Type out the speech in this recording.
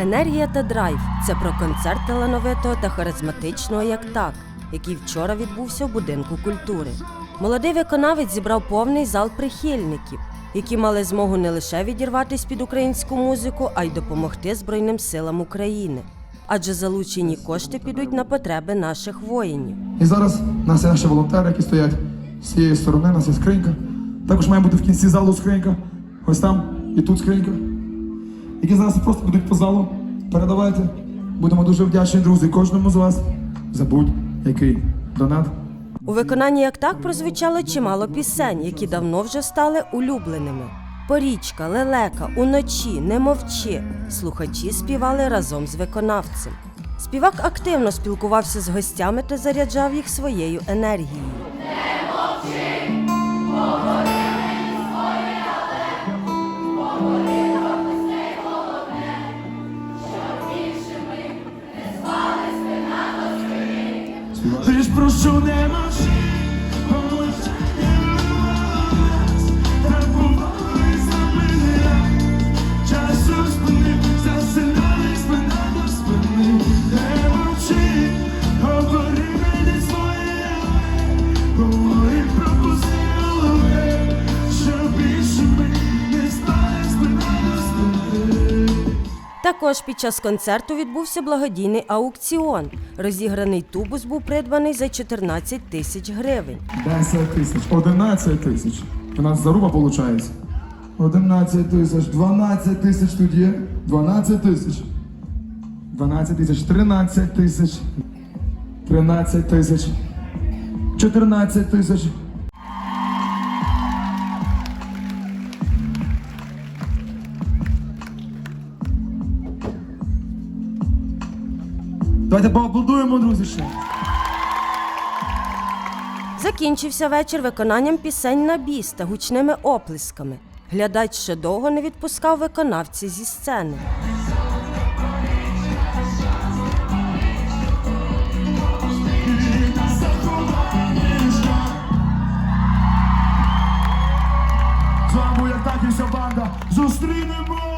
Енергія та драйв це про концерт талановитого та харизматичного як так, який вчора відбувся в будинку культури. Молодий виконавець зібрав повний зал прихильників, які мали змогу не лише відірватися під українську музику, а й допомогти Збройним силам України. Адже залучені кошти підуть на потреби наших воїнів. І зараз у нас є наші волонтери, які стоять з цієї сторони, у нас є скринька. Також має бути в кінці залу скринька. Ось там і тут скринька. Які зараз просто будуть по залу. Передавайте. Будемо дуже вдячні, друзі, кожному з вас за будь-який донат. У виконанні як так прозвучало чимало пісень, які давно вже стали улюбленими. Порічка, лелека, уночі, не мовчи. Слухачі співали разом з виконавцем. Співак активно спілкувався з гостями та заряджав їх своєю енергією. Ти ж прошу не мовчи, Також під час концерту відбувся благодійний аукціон. Розіграний тубус був придбаний за 14 тисяч гривень. 10 тисяч, 11 тисяч. У нас заруба виходить. 11 тисяч, 12 тисяч тут є. 12 тисяч. 12 тисяч, 13 тисяч. 13 тисяч. 14 тисяч. Давайте поаплодуємо, друзі, ще. Закінчився вечір виконанням пісень на біс та гучними оплесками. Глядач ще довго не відпускав виконавця зі сцени. З вами як так і вся банда. Зустрінемо!